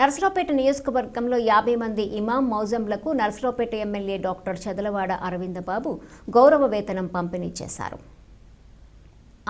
నర్సరావుపేట నియోజకవర్గంలో యాభై మంది ఇమాం మౌజంలకు నర్సరావుపేట ఎమ్మెల్యే డాక్టర్ చదలవాడ అరవింద బాబు గౌరవ వేతనం పంపిణీ చేశారు.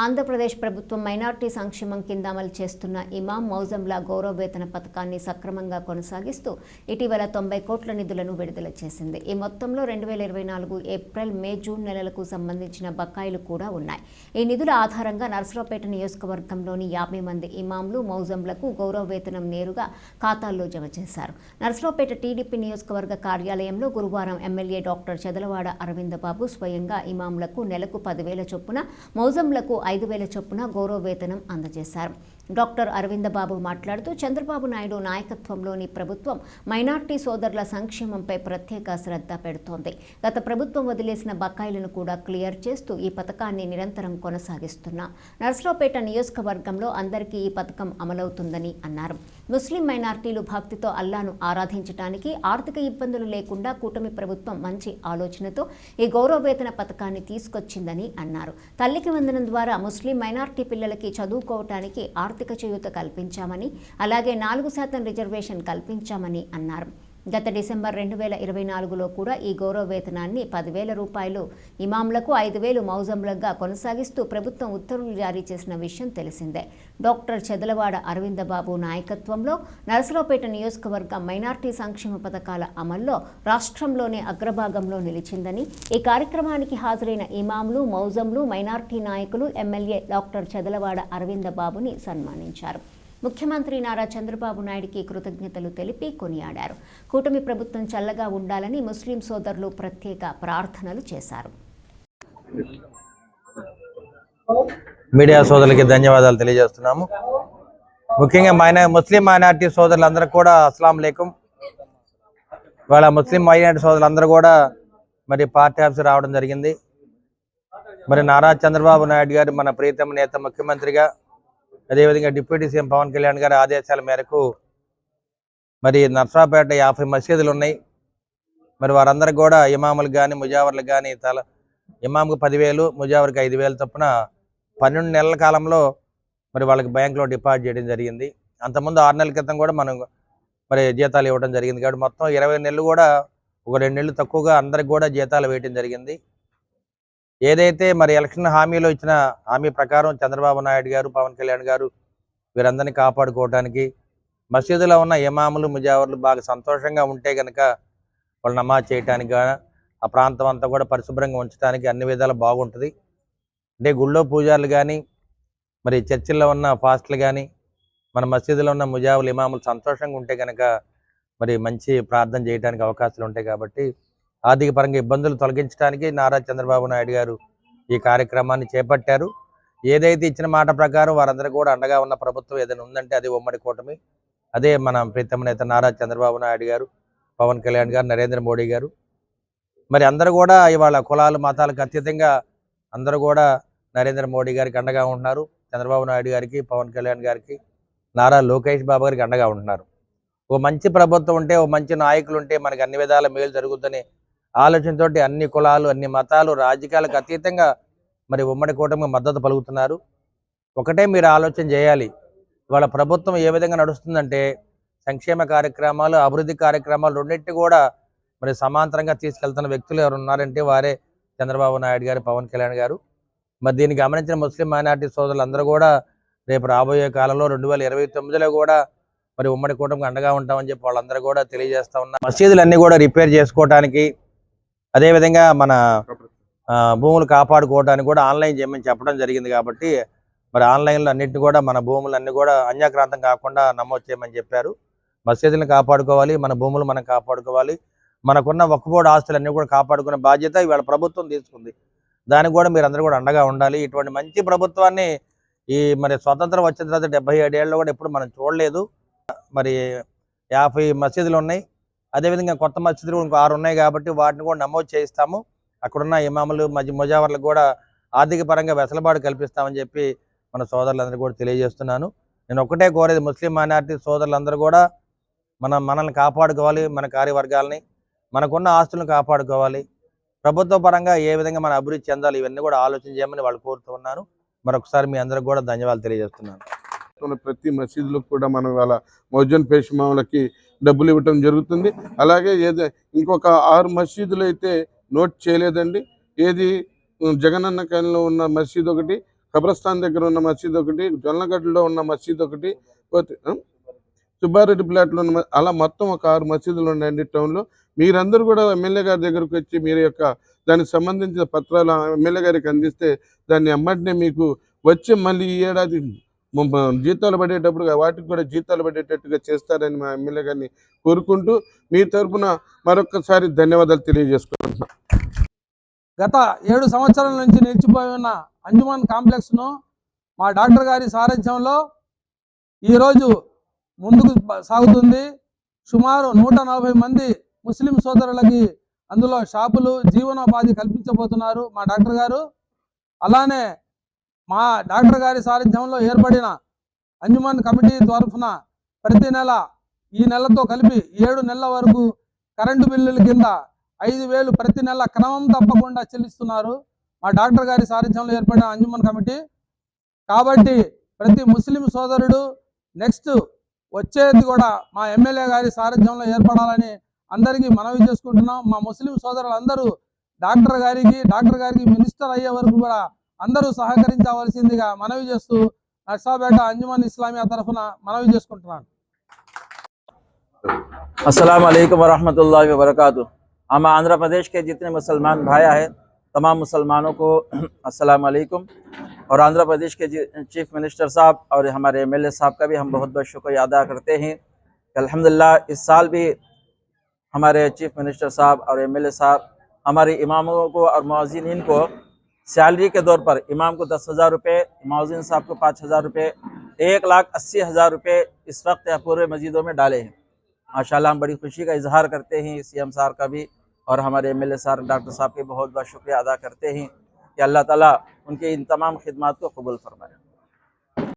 ఆంధ్రప్రదేశ్ ప్రభుత్వం మైనార్టీ సంక్షేమం కింద అమలు చేస్తున్న ఇమాం మౌజంల గౌరవ వేతన పథకాన్ని సక్రమంగా కొనసాగిస్తూ ఇటీవల తొంభై కోట్ల నిధులను విడుదల చేసింది. ఈ మొత్తంలో రెండు వేల ఇరవై నాలుగు ఏప్రిల్ మే జూన్ నెలలకు సంబంధించిన బకాయిలు కూడా ఉన్నాయి. ఈ నిధుల ఆధారంగా నర్సరావుపేట నియోజకవర్గంలోని యాభై మంది ఇమాంలు మౌజంలకు గౌరవ వేతనం నేరుగా ఖాతాల్లో జమ చేశారు. నర్సరావుపేట టీడీపీ నియోజకవర్గ కార్యాలయంలో గురువారం ఎమ్మెల్యే డాక్టర్ చదలవాడ అరవిందబాబు స్వయంగా ఇమాంలకు నెలకు పదివేల చొప్పున మౌజంలకు ఐదు వేల చొప్పున గౌరవ వేతనం అందజేశారు. డాక్టర్ అరవిందబాబు మాట్లాడుతూ చంద్రబాబు నాయుడు నాయకత్వంలోని ప్రభుత్వం మైనార్టీ సోదరుల సంక్షేమంపై ప్రత్యేక శ్రద్ధ పెడుతోంది. గత ప్రభుత్వం వదిలేసిన బకాయిలను కూడా క్లియర్ చేస్తూ ఈ పథకాన్ని నిరంతరం కొనసాగిస్తున్నాం. నర్సరావుపేట నియోజకవర్గంలో అందరికీ ఈ పథకం అమలవుతుందని అన్నారు. ముస్లిం మైనార్టీలు భక్తితో అల్లాను ఆరాధించడానికి ఆర్థిక ఇబ్బందులు లేకుండా కూటమి ప్రభుత్వం మంచి ఆలోచనతో ఈ గౌరవ వేతన పథకాన్ని తీసుకొచ్చిందని అన్నారు. తల్లికి వందనం ద్వారా ముస్లిం మైనార్టీ పిల్లలకి చదువుకోవటానికి ఆర్థిక చేయూత కల్పించామని అలాగే నాలుగు శాతం రిజర్వేషన్ కల్పించామని అన్నారు. గత డిసెంబర్ రెండు వేల ఇరవై నాలుగులో కూడా ఈ గౌరవ వేతనాన్ని పదివేల రూపాయలు ఇమాంలకు ఐదు వేలు మౌజంలుగా కొనసాగిస్తూ ప్రభుత్వం ఉత్తర్వులు జారీ చేసిన విషయం తెలిసిందే. డాక్టర్ చెదలవాడ అరవిందబాబు నాయకత్వంలో నరసరావుపేట నియోజకవర్గ మైనార్టీ సంక్షేమ పథకాల అమల్లో రాష్ట్రంలోనే అగ్రభాగంలో నిలిచిందని ఈ కార్యక్రమానికి హాజరైన ఇమాంలు మౌజంలు మైనార్టీ నాయకులు ఎమ్మెల్యే డాక్టర్ చెదలవాడ అరవిందబాబుని సన్మానించారు. ముఖ్యమంత్రి నారా చంద్రబాబు నాయుడికి కృతజ్ఞతలు తెలిపి కొనియాడారు. కూటమి ప్రభుత్వం చల్లగా ఉండాలని ముస్లిం సోదరులు ప్రత్యేక ప్రార్థనలు చేశారు. మీడియా సోదరులకి ధన్యవాదాలు తెలియజేస్తున్నాము. ముఖ్యంగా మైన ముస్లిం మైనార్టీ సోదరులందరూ కూడా అస్సలం లేకం వాళ్ళ ముస్లిం మైనార్టీ సోదరులందరూ కూడా మరి పార్టీ ఆఫీస్ రావడం జరిగింది. మరి నారా చంద్రబాబు నాయుడు గారు మన ప్రీతమ నేత ముఖ్యమంత్రిగా అదేవిధంగా డిప్యూటీ సీఎం పవన్ కళ్యాణ్ గారి ఆదేశాల మేరకు మరి నర్సరాపేట యాభై మసీదులు ఉన్నాయి. మరి వారందరికి కూడా ఇమాములకు కానీ ముజావర్లకు కానీ తల ఇమాంకు పదివేలు ముజావర్కి ఐదు వేలు చొప్పున పన్నెండు నెలల కాలంలో మరి వాళ్ళకి బ్యాంకులో డిపాజిట్ చేయడం జరిగింది. అంతకుముందు ఆరు నెలల క్రితం కూడా మనం మరి జీతాలు ఇవ్వడం జరిగింది. కాబట్టి మొత్తం ఇరవై నెలలు కూడా ఒక రెండు నెలలు తక్కువగా అందరికి కూడా జీతాలు వేయడం జరిగింది. ఏదైతే మరి ఎలక్షన్ హామీలో ఇచ్చిన హామీ ప్రకారం చంద్రబాబు నాయుడు గారు పవన్ కళ్యాణ్ గారు వీరందరినీ కాపాడుకోవడానికి మసీదులో ఉన్న ఇమాములు ముజావర్లు బాగా సంతోషంగా ఉంటే కనుక వాళ్ళు నమాజ్ చేయటానికి ఆ ప్రాంతం అంతా కూడా పరిశుభ్రంగా ఉంచడానికి అన్ని విధాలు బాగుంటుంది. అంటే గుళ్ళో పూజార్లు కానీ మరి చర్చిల్లో ఉన్న ఫాస్ట్లు కానీ మన మసీదులో ఉన్న ముజావులు ఇమాములు సంతోషంగా ఉంటే కనుక మరి మంచి ప్రార్థన చేయడానికి అవకాశాలు ఉంటాయి కాబట్టి ఆర్థిక పరంగా ఇబ్బందులు తొలగించడానికి నారా చంద్రబాబు నాయుడు గారు ఈ కార్యక్రమాన్ని చేపట్టారు. ఏదైతే ఇచ్చిన మాట ప్రకారం వారందరూ కూడా అండగా ఉన్న ప్రభుత్వం ఏదైనా ఉందంటే అది ఉమ్మడి కూటమి. అదే మన ప్రీతమ నేత నారా చంద్రబాబు నాయుడు గారు పవన్ కళ్యాణ్ గారు నరేంద్ర మోడీ గారు. మరి అందరూ కూడా ఇవాళ కులాలు మతాలకు అత్యధికంగా అందరూ కూడా నరేంద్ర మోడీ గారికి అండగా ఉంటున్నారు. చంద్రబాబు నాయుడు గారికి పవన్ కళ్యాణ్ గారికి నారా లోకేష్ బాబు గారికి అండగా ఉంటున్నారు. ఓ మంచి ప్రభుత్వం ఉంటే ఓ మంచి నాయకులు ఉంటే మనకి అన్ని విధాల మేలు జరుగుతుందని ఆలోచనతోటి అన్ని కులాలు అన్ని మతాలు రాజకీయాలకు అతీతంగా మరి ఉమ్మడి కూటమి మద్దతు పలుకుతున్నారు. ఒకటే మీరు ఆలోచన చేయాలి. ఇవాళ ప్రభుత్వం ఏ విధంగా నడుస్తుందంటే సంక్షేమ కార్యక్రమాలు అభివృద్ధి కార్యక్రమాలు రెండింటి కూడా మరి సమాంతరంగా తీసుకెళ్తున్న వ్యక్తులు ఎవరు ఉన్నారంటే వారే చంద్రబాబు నాయుడు గారు పవన్ కళ్యాణ్ గారు. మరి దీన్ని గమనించిన ముస్లిం మైనార్టీ సోదరులు అందరూ కూడా రేపు రాబోయే కాలంలో రెండు వేల ఇరవై తొమ్మిదిలో కూడా మరి ఉమ్మడి కూటమికి అండగా ఉంటామని చెప్పి వాళ్ళందరూ కూడా తెలియజేస్తా ఉన్నారు. మసీదులన్నీ కూడా రిపేర్ చేసుకోవడానికి అదేవిధంగా మన భూములు కాపాడుకోవడానికి కూడా ఆన్లైన్ చేయమని చెప్పడం జరిగింది కాబట్టి మరి ఆన్లైన్లో అన్నింటిని కూడా మన భూములన్నీ కూడా అన్యాక్రాంతం కాకుండా నమోదు చేయమని చెప్పారు. మసీదులను కాపాడుకోవాలి మన భూములు మనం కాపాడుకోవాలి. మనకున్న ఒక్కబోడు ఆస్తులన్నీ కూడా కాపాడుకునే బాధ్యత ఇవాళ ప్రభుత్వం తీసుకుంది. దానికి కూడా మీరు అందరూ కూడా అండగా ఉండాలి. ఇటువంటి మంచి ప్రభుత్వాన్ని ఈ మరి స్వతంత్రం వచ్చిన తర్వాత డెబ్బై ఏడేళ్ళలో కూడా ఎప్పుడు మనం చూడలేదు. మరి యాభై మసీదులు ఉన్నాయి. అదేవిధంగా కొత్త మసీదులు ఇంకో ఆరు ఉన్నాయి కాబట్టి వాటిని కూడా నమోదు చేయిస్తాము. అక్కడున్న ఇమాములు మధ్య ముజావర్లకు కూడా ఆర్థిక పరంగా వెసలుబాటు కల్పిస్తామని చెప్పి మన సోదరులందరూ కూడా తెలియజేస్తున్నాను. నేను ఒకటే కోరేది ముస్లిం మైనారిటీ సోదరులందరూ కూడా మన మనల్ని కాపాడుకోవాలి మన కార్యవర్గాలని మనకున్న ఆస్తులను కాపాడుకోవాలి. ప్రభుత్వ పరంగా ఏ విధంగా మన అభివృద్ధి చెందాలి ఇవన్నీ కూడా ఆలోచన చేయమని వాళ్ళు కోరుతూ ఉన్నాను మరొకసారి మీ అందరికి కూడా ధన్యవాదాలు తెలియజేస్తున్నాను. రాష్ట్రంలో ప్రతి మసీదులకు కూడా మనం ఇవాళ మౌజన్ పేషమాములకి డబ్బులు ఇవ్వటం జరుగుతుంది. అలాగే ఏదో ఇంకొక ఆరు మసీదులు అయితే నోట్ చేయలేదండి. ఏది జగనన్న కాలంలో ఉన్న మసీద్ ఒకటి కబ్రస్థాన్ దగ్గర ఉన్న మసీద్ ఒకటి జొన్నగడ్డలో ఉన్న మసీద్ ఒకటి సుబ్బారెడ్డి ప్లాట్లో ఉన్న అలా మొత్తం ఒక ఆరు మసీదులు ఉన్నాయండి టౌన్లో. మీరందరూ కూడా ఎమ్మెల్యే గారి దగ్గరకు వచ్చి మీరు యొక్క దానికి సంబంధించిన పత్రాలు ఎమ్మెల్యే గారికి అందిస్తే దాన్ని అమ్మటినే మీకు వచ్చే మళ్ళీ ఈ ఏడాది జీతాలు పడేటప్పుడు వాటికి కూడా జీతాలు పడేటట్టుగా చేస్తారని మా ఎమ్మెల్యే గారిని కోరుకుంటూ మీ తరఫున మరొకసారి ధన్యవాదాలు తెలియజేసుకుంటున్నా. గత ఏడు సంవత్సరాల నుంచి నిలిచిపోయి ఉన్న అంజుమాన్ కాంప్లెక్స్ను మా డాక్టర్ గారి సారథ్యంలో ఈరోజు ముందుకు సాగుతుంది. సుమారు నూట నలభై మంది ముస్లిం సోదరులకి అందులో షాపులు జీవనోపాధి కల్పించబోతున్నారు మా డాక్టర్ గారు. అలానే మా డాక్టర్ గారి సారథ్యంలో ఏర్పడిన అంజుమన్ కమిటీ తరఫున ప్రతి నెల ఈ నెలతో కలిపి ఏడు నెలల వరకు కరెంటు బిల్లుల కింద ఐదు వేలు ప్రతి నెల క్రమం తప్పకుండా చెల్లిస్తున్నారు. మా డాక్టర్ గారి సారథ్యంలో ఏర్పడిన అంజుమన్ కమిటీ. కాబట్టి ప్రతి ముస్లిం సోదరుడు నెక్స్ట్ వచ్చేది కూడా మా ఎమ్మెల్యే గారి సారథ్యంలో ఏర్పడాలని అందరికీ మనవి చేసుకుంటున్నాం. మా ముస్లిం సోదరులందరూ డాక్టర్ గారికి డాక్టర్ గారికి మినిస్టర్ అయ్యే వరకు కూడా అందరూ సహకరించవలసిందిగా మనవి చేస్తూ నర్సాపేట అంజుమన్ ఇస్లామియా తరఫున మనవి చేసుకుంటున్నాను अस्सलाम वालेकुम वरहमतुल्लाहि वबरकातुह हम आंध्र प्रदेश के जितने मुसलमान भाई हैं तमाम मुसलमानों को अस्सलाम वालेकुम और आंध्र प्रदेश के जि- चीफ मिनिस्टर साहब और हमारे एमएलए साहब का भी हम बहुत बहुत शुक्रिया अदा करते हैं कि अल्हम्दुलिल्लाह इस साल भी हमारे चीफ मिनिस्टर साहब और एमएलए साहब हमारे इमामों को और मुअज्जिनीन को سیلری کے طور پر امام کو دس ہزار روپے معاذین صاحب کو پانچ ہزار روپے، ایک لاکھ اسی ہزار روپے اس وقت پورے مزیدوں میں ڈالے ہیں۔ ماشاءاللہ ہم بڑی خوشی کا اظہار کرتے ہیں سی ایم سار کا بھی اور ہمارے ایم ایل اے سار ڈاکٹر صاحب کے بہت بہت شکریہ ادا کرتے ہیں کہ اللہ تعالیٰ ان کے ان تمام خدمات کو قبول فرمائے۔